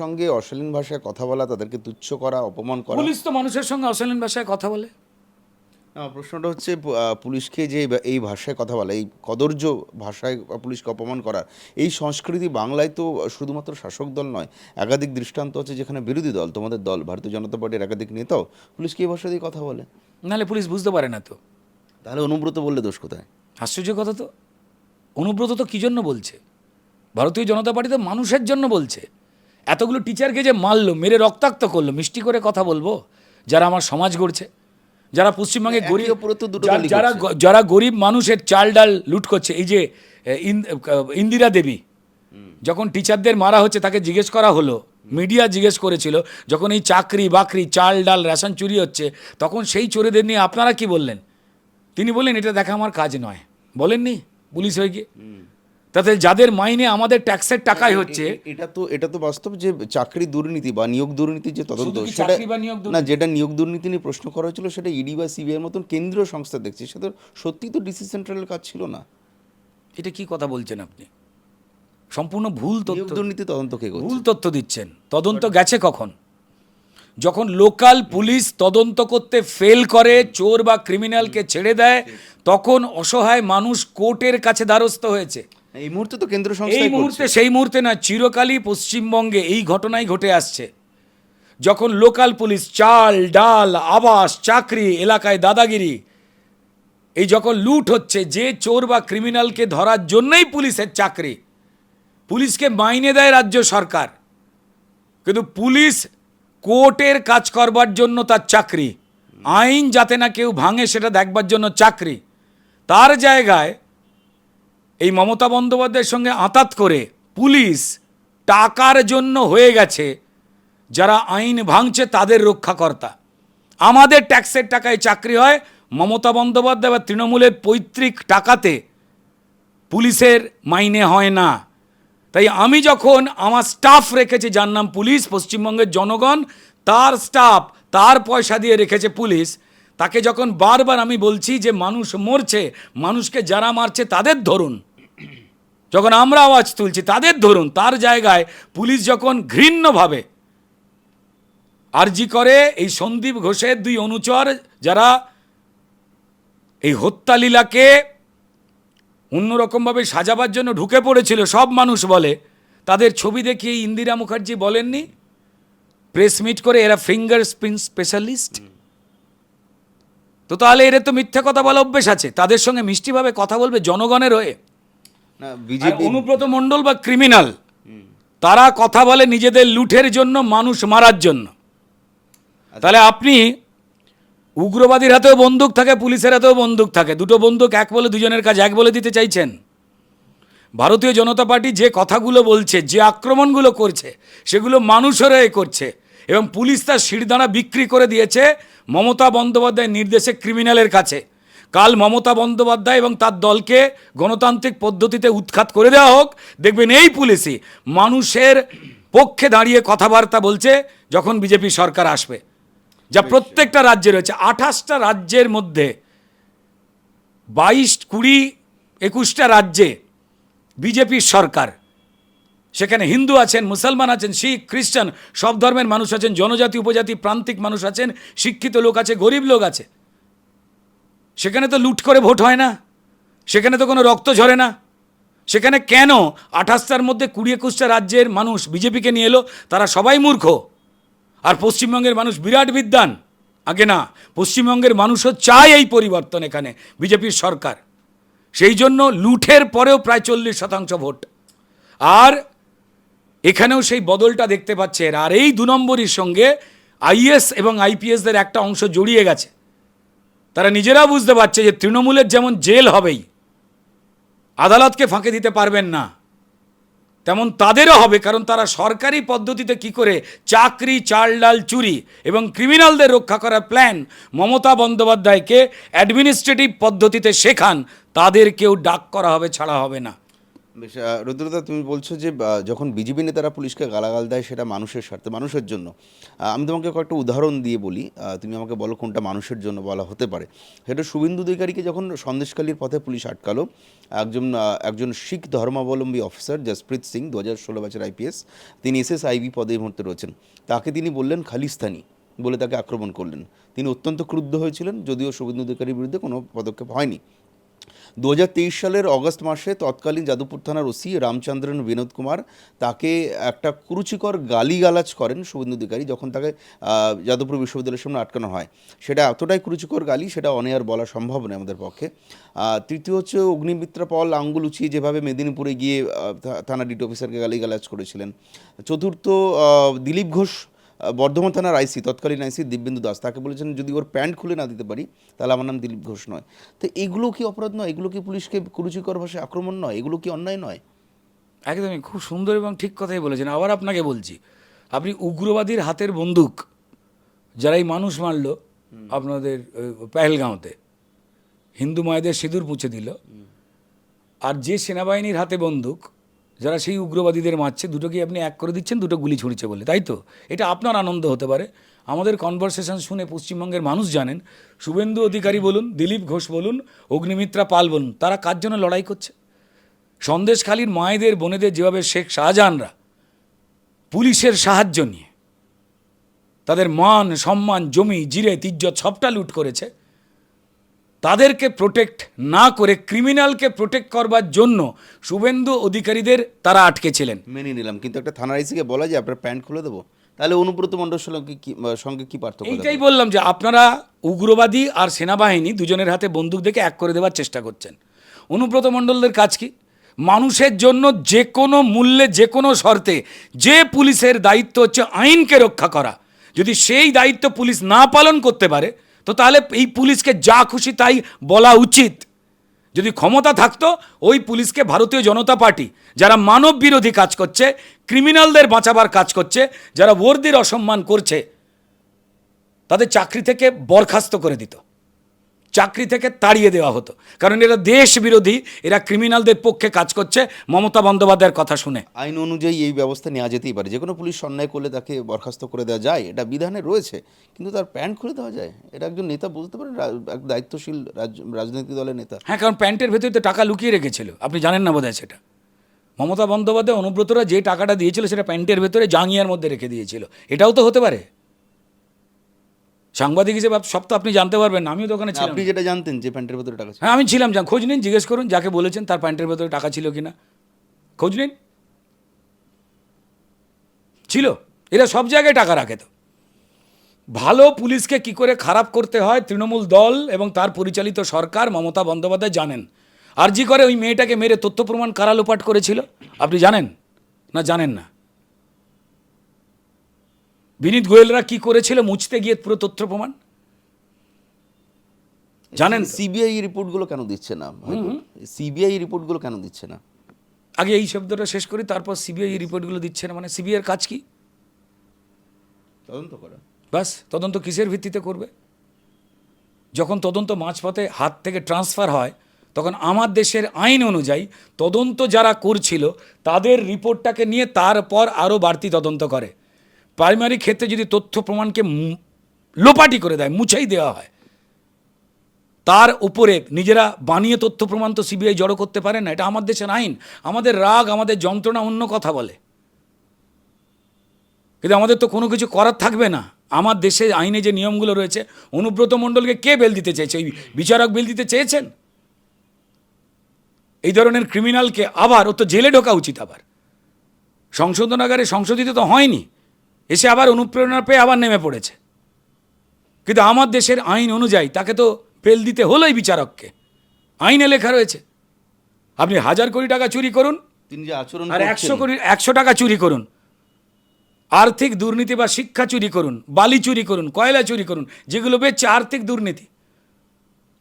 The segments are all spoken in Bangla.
সঙ্গে অশালীন ভাষায় কথা বলা তাদেরকে তুচ্ছ করা অপমান করা? পুলিশ তো মানুষের সঙ্গে অশালীন ভাষায় কথা বলে। প্রশ্নটা হচ্ছে পুলিশকে যে এই ভাষায় কথা বলা এই কদর্য ভাষায় পুলিশকে অপমান করা এই সংস্কৃতি বাংলায় তো শুধুমাত্র শাসক দল নয় একাধিক দৃষ্টান্ত আছে যেখানে বিরোধী দল তোমাদের দল ভারতীয় জনতা পার্টির একাধিক নেতাও পুলিশকে এই ভাষা দিয়ে কথা বলে। নাহলে পুলিশ বুঝতে পারে না তো। তাহলে অনুব্রত বললে দোষ কোথায়? আশ্চর্য কথা তো। অনুব্রত তো কী জন্য বলছে? ভারতীয় জনতা পার্টি তো মানুষের জন্য বলছে। এতগুলো টিচারকে যে মারলো মেরে রক্তাক্ত করল মিষ্টি করে কথা বলব? যারা আমার সমাজ গড়ছে যারা পশ্চিমবঙ্গে গরিব যারা যারা গরিব মানুষের চাল ডাল লুট করছে এই যে ইন্দিরা দেবী যখন টিচারদের মারা হচ্ছে তাকে জিজ্ঞেস করা হলো মিডিয়া জিজ্ঞেস করেছিল যখন এই চাকরি বাকরি চাল ডাল রেশন চুরি হচ্ছে তখন সেই চোরেদের নিয়ে আপনারা কি বললেন? তিনি বললেন এটা দেখা আমার কাজ নয়। বলেননি পুলিশ হয়ে গিয়ে? তাতে যাদের মাইনে আমাদের ট্যাক্সের টাকাই হচ্ছে এটা তো এটা তো বাস্তব যে চাকরি দুর্নীতি বা নিয়োগ দুর্নীতির যে তদন্ত সেটা না যেটা নিয়োগ দুর্নীতি নিয়ে প্রশ্ন করা হয়েছিল সেটা ইডি বা সিবিআই মতন কেন্দ্রীয় সংস্থা দেখছি। সেটা সত্যি তো ডিসি সেন্ট্রালের কাজ ছিল না। এটা কি কথা বলছেন আপনি? সম্পূর্ণ ভুল তথ্য দুর্নীতি তদন্ত কে ভুল তথ্য দিচ্ছেন। তদন্ত গেছে কখন? যখন লোকাল পুলিশ তদন্ত করতে ফেল করে চোর বা ক্রিমিনালকে ছেড়ে দেয় তখন অসহায় মানুষ কোর্টের কাছে দ্বারস্থ হয়েছে। এই মুহূর্তে তো কেন্দ্র সংস্থা এই মুহূর্তে সেই মুহূর্তে না চিরকালই পশ্চিমবঙ্গে এই ঘটনাই ঘটে আসছে। যখন লোকাল পুলিশ চাল ডাল আবাস চাকরি এলাকায় দাদাগিরি এই যখন লুট হচ্ছে যে চোর বা ক্রিমিনালকে ধরার জন্যই পুলিশের চাকরি পুলিশকে মাইনে দেয় রাজ্য সরকার। কিন্তু পুলিশ কোর্টের কাজ করবার জন্য তার চাকরি আইন যাতে না কেউ ভাঙে সেটা দেখবার জন্য চাকরি তার জায়গায় এই মমতা বন্দ্যোপাধ্যায়ের সঙ্গে আঁতাত করে পুলিশ টাকার জন্য হয়ে গেছে, যারা আইন ভাঙছে তাদের রক্ষাকর্তা। আমাদের ট্যাক্সের টাকায় চাকরি হয়, মমতা বন্দ্যোপাধ্যায় বা তৃণমূলের পৈতৃক টাকাতে পুলিশের মাইনে হয় না। তাই আমি যখন আমার স্টাফ রেখেছি, যার নাম পুলিশ, পশ্চিমবঙ্গের জনগণ, তার স্টাফ, তার পয়সা দিয়ে রেখেছে পুলিশ তাকে যখন বারবার আমি বলছি যে মানুষ মরছে, মানুষকে যারা মারছে তাদের ধরুন। যখন আমরা আওয়াজ তুলছি তাদের ধরুন, তার জায়গায় পুলিশ যখন ঘৃণ্যভাবে আরজি করে, এই সন্দীপ ঘোষের দুই অনুচর যারা এই হত্যালীলাকে অন্যরকমভাবে সাজাবার জন্য ঢুকে পড়েছিল, সব মানুষ বলে, তাদের ছবি দেখিয়ে ইন্দিরা মুখার্জি বলেননি? প্রেস মিট করে এরা ফিঙ্গার স্পিন স্পেশালিস্ট? তো তাহলে এরা তো মিথ্যা কথা বলা অভ্যেস আছে। তাদের সঙ্গে মিষ্টিভাবে কথা বলবে জনগণের হয়ে। না বিজেপি অনুব্রত মণ্ডল বা ক্রিমিনাল তারা কথা বলে নিজেদের লুঠের জন্য মানুষ মারার জন্য। তাহলে আপনি উগ্রবাদীর হাতেও বন্দুক থাকে পুলিশের হাতেও বন্দুক থাকে। দুটো বন্দুক এক বলে দুজনের কাজ এক বলে দিতে চাইছেন। ভারতীয় জনতা পার্টি যে কথাগুলো বলছে যে আক্রমণগুলো করছে সেগুলো মানুষের হয়ে করছে এবং পুলিশ তার শিরদাঁড়া বিক্রি করে দিয়েছে মমতা বন্দ্যোপাধ্যায়ের নির্দেশে ক্রিমিনালের কাছে। কাল মমতা বন্দ্যোপাধ্যায় এবং তার দলকে গণতান্ত্রিক পদ্ধতিতে উৎখাত করে দেওয়া হোক। দেখবেন এই পুলিশই মানুষের পক্ষে দাঁড়িয়ে কথাবার্তা বলছে যখন বিজেপি সরকার আসবে। যা প্রত্যেকটা রাজ্যে রয়েছে। আঠাশটা রাজ্যের মধ্যে বাইশ কুড়ি একুশটা রাজ্যে বিজেপির সরকার। সেখানে হিন্দু আছেন, মুসলমান আছেন, শিখ, খ্রিস্টান, সব ধর্মের মানুষ আছেন, জনজাতি, উপজাতি, প্রান্তিক মানুষ আছেন, শিক্ষিত লোক আছে, গরিব লোক আছে। সেখানে তো লুট করে ভোট হয় না, সেখানে তো কোনো রক্ত ঝরে না। সেখানে কেন আঠাশটার মধ্যে কুড়ি একুশটা রাজ্যের মানুষ বিজেপিকে নিয়ে এলো, তারা সবাই মূর্খ। আর পশ্চিমবঙ্গের মানুষ বিরাট বিদ্বান। আগে না, পশ্চিমবঙ্গের মানুষও চায় এই পরিবর্তন এখানে, বিজেপির সরকার। সেই জন্য লুঠের পরেও প্রায় চল্লিশ শতাংশ ভোট। আর এখানেও সেই বদলটা দেখতে পাচ্ছে এরা। আর এই দু নম্বরীর সঙ্গে আইএস এবং আইপিএসদের একটা অংশ জড়িয়ে গেছে তারা নিজেরা বুঝতে পারছে যে তৃণমূলের যেমন জেল হবেই, আদালতকে ফাঁকে দিতে পারবেন না, তেমন তাদেরও হবে, কারণ তারা সরকারি পদ্ধতিতে কি করে চাকরি চাল ডাল চুরি এবং ক্রিমিনালদের রক্ষা করার প্ল্যান মমতা বন্দ্যোপাধ্যায়কে অ্যাডমিনিস্ট্রেটিভ পদ্ধতিতে শেখান, তাদেরকেও ডাক করা হবে, ছাড়া হবে না বেশ রুদ্রদা, তুমি বলছো যে যখন বিজেপি নেতারা পুলিশকে গালাগাল দেয়, সেটা মানুষের স্বার্থে, মানুষের জন্য। আমি তোমাকে কয়েকটা উদাহরণ দিয়ে বলি। তুমি আমাকে বলো কোনটা মানুষের জন্য বলা হতে পারে। সেটা শুভেন্দু অধিকারীকে যখন সন্দেশকালীর পথে পুলিশ আটকালো, একজন একজন শিখ ধর্মাবলম্বী অফিসার জসপ্রীত সিং দু হাজার ষোলো বছর আইপিএস তিনি এসএস আইবি পদে এই মুহূর্তে রয়েছেন। তাকে তিনি বললেন খালিস্তানি বলে তাকে আক্রমণ করলেন। তিনি অত্যন্ত ক্রুদ্ধ হয়েছিলেন, যদিও শুভেন্দু অধিকারীর বিরুদ্ধে কোনো পদক্ষেপ হয়নি। দু হাজার তেইশ সালের অগস্ট মাসে তৎকালীন যাদবপুর থানার ওসি রামচন্দ্রন বিনোদ কুমার তাকে একটা কুরুচিকর গালিগালাজ করেন শুভেন্দু অধিকারী যখন তাকে যাদবপুর বিশ্ববিদ্যালয়ের সামনে আটকানো হয়। সেটা এতটাই কুরুচিকর গালি, সেটা অনেয়ার বলা সম্ভব নয় আমাদের পক্ষে। তৃতীয় হচ্ছে অগ্নিমিত্রা পল আঙ্গুল উঁচিয়ে যেভাবে মেদিনীপুরে গিয়ে থানা ডিটি অফিসারকে গালিগালাজ করেছিলেন। চতুর্থ দিলীপ ঘোষ বর্ধমান থানার আইসি তৎকালীন আইসি দিব্যেন্দু দাস। তাকে বলেছেন যদি ওর প্যান্ট খুলে না দিতে পারি তাহলে আমার নাম দিলীপ ঘোষ নয়। তো এগুলো কি অপরাধ নয়? এগুলো কি পুলিশকে কুরুচিকর ভাষায় আক্রমণ নয়? এগুলো কি অন্যায় নয়? একদমই খুব সুন্দর এবং ঠিক কথাই বলেছেন। আবার আপনাকে বলছি আপনি উগ্রবাদীর হাতের বন্দুক যারা এই মানুষ মারল আপনাদের পেহেলগাঁওতে হিন্দু মায়েদের সিঁদুর মুছে দিল আর যে সেনাবাহিনীর হাতে বন্দুক যারা সেই উগ্রবাদীদের মারছে দুটোকে আপনি এক করে দিচ্ছেন, দুটো গুলি ছুঁড়ছে বলে, তাই তো? এটা আপনার আনন্দ হতে পারে। আমাদের কনভারসেশন শুনে পশ্চিমবঙ্গের মানুষ জানেন, শুভেন্দু অধিকারী বলুন, দিলীপ ঘোষ বলুন, অগ্নিমিত্রা পাল বলুন, তারা কার জন্য লড়াই করছে? সন্দেশখালীর মায়েদের, বোনেদের, যেভাবে শেখ শাহজাহানরা পুলিশের সাহায্য নিয়ে তাদের মান, সম্মান, জমি, জিরে তিজ্জত সবটা লুট করেছে তাদেরকে প্রোটেক্ট না করে ক্রিমিনালকে প্রোটেক্ট করবার জন্য শুভেন্দু অধিকারীদের তারা আটকেছিলেন মেনে নিলাম কিন্তু একটা থানার আইসিকে বলা যায় আপনার প্যান্ট খুলে দেবো। তাহলে অনুব্রত মণ্ডল সঙ্গে কি সঙ্গে কি পার্থক্য এইটাই বললাম যে আপনারা উগ্রবাদী আর সেনাবাহিনী দুজনের হাতে বন্দুক দেখে এক করে দেওয়ার চেষ্টা করছেন। অনুব্রত মণ্ডলদের কাজ কি? মানুষের জন্য যে কোনো মূল্যে যে কোনো শর্তে যে পুলিশের দায়িত্ব হচ্ছে আইনকে রক্ষা করা। যদি সেই দায়িত্ব পুলিশ না পালন করতে পারে তো তাহলে এই পুলিশকে যা খুশি তাই বলা উচিত। যদি ক্ষমতা থাকতো, ওই পুলিশকে ভারতীয় জনতা পার্টি, যারা মানব বিরোধী কাজ করছে, ক্রিমিনালদের বাঁচাবার কাজ করছে, যারা বর্দির অসম্মান করছে, তাদের চাকরি থেকে বরখাস্ত করে দিত। চাকরি থেকে তাড়িয়ে দেওয়া হতো। কারণ এরা দেশ বিরোধী এরা ক্রিমিনালদের পক্ষে কাজ করছে। মমতা বন্দ্যোপাধ্যায়ের কথা শুনে। আইন অনুযায়ী এই ব্যবস্থা নেওয়া যেতেই পারে। যে কোনো পুলিশ অন্যায় করলে তাকে বরখাস্ত করে দেওয়া যায়। এটা বিধানে রয়েছে। কিন্তু তার প্যান্ট খুলে দেওয়া যায়। এটা একজন নেতা বুঝতে পারেন দায়িত্বশীল রাজ- রাজনৈতিক দলের নেতা। হ্যাঁ কারণ প্যান্টের ভেতরে তো টাকা লুকিয়ে রেখেছিল। আপনি জানেন না বোধহয় সেটা। মমতা বন্দ্যোপাধ্যায় অনুব্রতরা যে টাকাটা দিয়েছিল সেটা প্যান্টের ভেতরে জাঙ্গিয়ার মধ্যে রেখে দিয়েছিল। এটাও তো হতে পারে। সাংবাদিক হিসেবে সব তো আপনি জানতে পারবেন না, আমিও তো ওখানে ছিলাম। আপনি যেটা জানতেন যে প্যান্টের ভেতরে টাকা হ্যাঁ আমি ছিলাম যা খোঁজ নিন জিজ্ঞেস করুন যাকে বলেছেন তার প্যান্টের ভেতরে টাকা ছিল কি না খোঁজ নিন। ছিল। এরা সব জায়গায় টাকা রাখে তো। ভালো পুলিশকে কি করে খারাপ করতে হয় তৃণমূল দল এবং তার পরিচালিত সরকার মমতা বন্দ্যোপাধ্যায় জানেন। আর জি করে ওই মেয়েটাকে মেরে তথ্য প্রমাণ কারা লোপাট করেছিল। আপনি জানেন? না জানেন না? বিনীত গোয়েলরা কি করেছিল? মুছতে গিয়ে পুরো তথ্য প্রমাণ? জানেন সিবিআই রিপোর্টগুলো কেন দিচ্ছে না? সিবিআই রিপোর্টগুলো কেন দিচ্ছে না? আগে এই শব্দটা শেষ করি তারপর সিবিআই রিপোর্টগুলো দিচ্ছে না মানে সিবিআইয়ের কাজ কি? তদন্ত করা। ব্যাস তদন্ত কিসের ভিত্তিতে করবে? যখন তদন্ত মাঝপথে হাত থেকে ট্রান্সফার হয় তখন আমার দেশের আইন অনুযায়ী তদন্ত যারা করছিল তাদের রিপোর্টটাকে নিয়ে তারপর আরও বাড়তি তদন্ত করে। প্রাইমারি ক্ষেত্রে যদি তথ্য প্রমাণকে লোপাটি করে দেয়, মুছেই দেওয়া হয়, তার উপরে নিজেরা বানিয়ে তথ্য প্রমাণ তো সিবিআই জড়ো করতে পারে না, এটা আমার দেশের আইন। আমাদের রাগ, আমাদের যন্ত্রণা অন্য কথা বলে। কিন্তু আমাদের তো কোনো কিছু করার থাকবে না। আমার দেশে আইনে যে নিয়মগুলো রয়েছে, অনুব্রত মণ্ডলকে কে বেল দিতে চেয়েছে? ওই বিচারক বেল দিতে চেয়েছেন? এই ধরনের ক্রিমিনালকে আবার, ও তো জেলে ঢোকা উচিত আবার। সংশোধনাগারে সংশোধিত তো হয়নি। এসে আবার অনুপ্রেরণা পেয়ে আবার নেমে পড়েছে। কিন্তু আমার দেশের আইন অনুযায়ী তাকে তো ফেল দিতে হলোই বিচারককে। আইনে লেখা রয়েছে। আপনি হাজার কোটি টাকা চুরি করুন তিনি যে আচরণ আর একশো কোটি একশো টাকা চুরি করুন। আর্থিক দুর্নীতি বা শিক্ষা চুরি করুন বালি চুরি করুন কয়লা চুরি করুন যেগুলো বেচছে আর্থিক দুর্নীতি।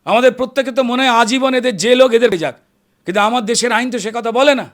আমাদের প্রত্যেকে তো মনে হয় আজীবন এদের জেল হোক এদের যাক কিন্তু আমার দেশের আইন তো সে কথা বলে না।